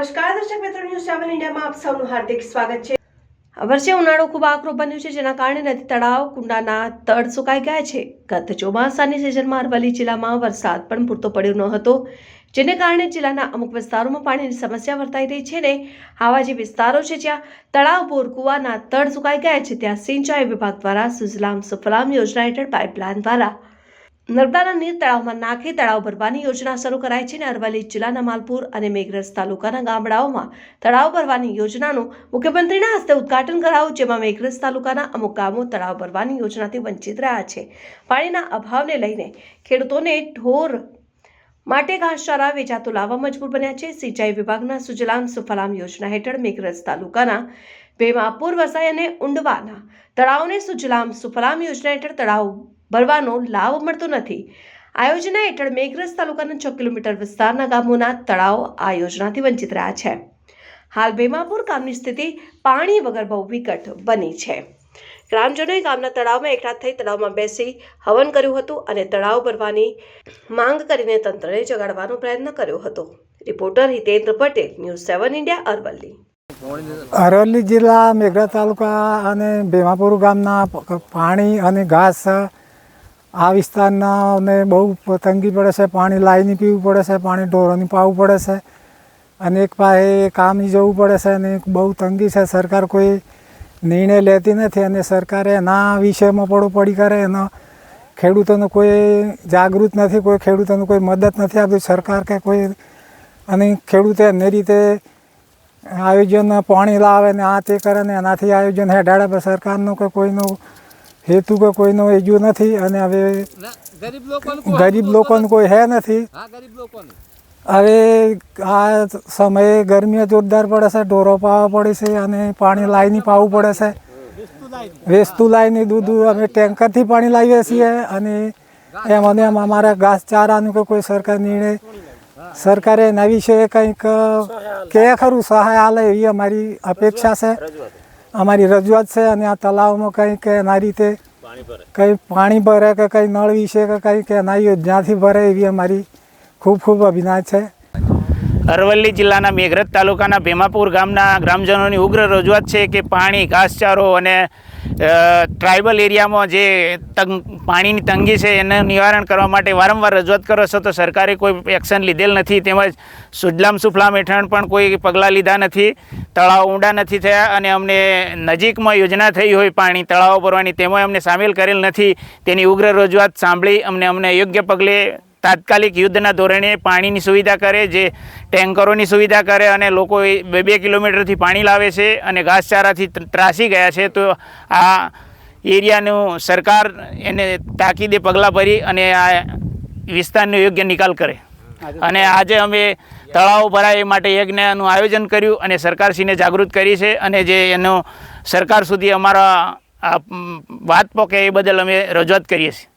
સેવન ઇન્ડિયામાં આપ સૌનું હાર્દિક સ્વાગત છે. વર્ષે ઉનાળો ખૂબ આકરો બન્યો છે, જેના કારણે નદી તળાવ, કુંડાના તળ સુકાઈ ગયા છે. ગત ચોમાસાની સિઝનમાં અરવલ્લી જિલ્લામાં વરસાદ પણ પૂરતો પડ્યો ન હતો, જેને કારણે જિલ્લાના અમુક વિસ્તારોમાં પાણીની સમસ્યા વર્તાઈ રહી છે ને આવા જે વિસ્તારો છે, જ્યાં તળાવ બોર કુવાના તળ સુકાઈ ગયા છે, ત્યાં સિંચાઈ વિભાગ દ્વારા સુજલામ સુફલામ યોજના હેઠળ પાઇપલાઇન દ્વારા નર્મદાના નીર તળાવમાં નાખી તળાવ ભરવાની યોજના શરૂ કરાઈ છે અને અરવલ્લી જિલ્લાના માલપુર અને મેઘરજ તાલુકાના ગામડાઓમાં તળાવ ભરવાની યોજનાનું મુખ્યમંત્રીના હસ્તે ઉદ્ઘાટન કરાયું, જેમાં મેઘરજ તાલુકાના અમુક ગામો તળાવ ભરવાની યોજનાથી વંચિત રહ્યા છે. પાણીના અભાવને લઈને ખેડૂતોને ઢોર માટે ઘાસચારા વેચાતો લાવવા મજબૂર બન્યા છે. સિંચાઈ વિભાગના સુજલામ સુફલામ યોજના હેઠળ મેઘરજ તાલુકાના ભેમાપુર, વસાઈ અને ઉંડવાના તળાવને સુજલામ સુફલામ યોજના હેઠળ તળાવ ભરવાનો લાભ મળતો નથી. આ યોજના હેઠળ મેઘરજ તાલુકાના છ કિલોમીટર વિસ્તારના ગામોના તળાવ આ યોજનાથી વંચિત રહ્યા છે. હાલ ભેમાપુર ગામની સ્થિતિ પાણી વગર બહુ વિકટ બની છે. ગ્રામજનોએ ગામના તળાવમાં એકઠા થઈ તળાવમાં બેસી હવન કર્યું હતું અને તળાવ ભરવાની માંગ કરીને તંત્રને જગાડવાનો પ્રયત્ન કર્યો હતો. Reporter Hitendra Patel, news seven India, Aravalli. Aravalli જિલ્લા મેઘરા તાલુકા અને ભીમાપુર ગામના પાણી અને ઘાસ આ વિસ્તારના ને બહુ તંગી પડે છે. પાણી લાવીને પીવું પડે છે, પાણી ઢોરોને પાવું પડે છે. અને એક પાસે કામ જવું પડે છે અને બહુ તંગી છે. સરકાર કોઈ નિર્ણય લેતી નથી અને સરકારે એના વિષયમાં પડો પડી કરે એનો ખેડૂતોને કોઈ જાગૃત નથી, કોઈ ખેડૂતોને કોઈ મદદ નથી આપતી. સરકાર કે કોઈ અને ખેડૂતે એની રીતે આયોજન પાણી લાવે ને આ તે કરે ને એનાથી આયોજન હેડાડે સરકારનો કે કોઈનો હેતુ કે કોઈનો એજુ નથી અને હવે ગરીબ લોકોને કોઈ હે નથી. હવે આ સમયે ગરમી જોરદાર પડે છે ઢોરો પાવા પડે છે અને પાણી લાવીને પાવું પડે છે. વેસ્તું લાવીને દૂધ અમે ટેન્કરથી પાણી લાવીએ છીએ અને એમ અને એમ અમારા ઘાસચારાનું કે કોઈ સરકાર નિર્ણય સરકારે એના વિશે કંઈક કે ખરું સહાય આલે એવી અમારી અપેક્ષા છે. અમારી રજૂઆત છે અને આ તલાવમાં કંઈક એના રીતે કંઈ પાણી ભરે કે કંઈ નળ વિશે કે કંઈ કે એના યોજનાથી ભરે એવી અમારી ખૂબ ખૂબ અભિનય છે. અરવલ્લી જિલ્લાના મેઘરજ તાલુકાના ભેમાપુર ગામના ગ્રામજનોની ઉગ્ર રજૂઆત છે કે પાણી ઘાસચારો અને ટ્રાઇબલ એરિયામાં જે તંગ, પાણીની તંગી છે એનું નિવારણ કરવા માટે વારંવાર રજૂઆત કરો છો તો સરકારે કોઈ એક્શન લીધેલ નથી. તેમજ સુજલામ સુફલામ હેઠળ પણ કોઈ પગલાં લીધા નથી. તળાવ ઊંડા નથી થયા અને અમને નજીકમાં યોજના થઈ હોય પાણી તળાવો ભરવાની, તેમાં અમને સામેલ કરેલ નથી. તેની ઉગ્ર રજૂઆત સાંભળી અમને અમને યોગ્ય પગલે તાત્કાલિક યુદ્ધના ધોરણે પાણીની સુવિધા કરે, જે ટેન્કરોની સુવિધા કરે અને લોકો બે બે કિલોમીટરથી પાણી લાવે છે અને ઘાસચારાથી ત્રાસી ગયા છે, તો આ એરિયાનું સરકાર એને તાકીદે પગલાં ભરી અને આ વિસ્તારનો યોગ્ય નિકાલ કરે. અને આજે અમે તળાવો ભરાય એ માટે યજ્ઞનું આયોજન કર્યું અને સરકારશ્રીને જાગૃત કરી છે અને જે એનો સરકાર સુધી અમારા વાત પોકે એ બદલ અમે રજૂઆત કરીએ છીએ.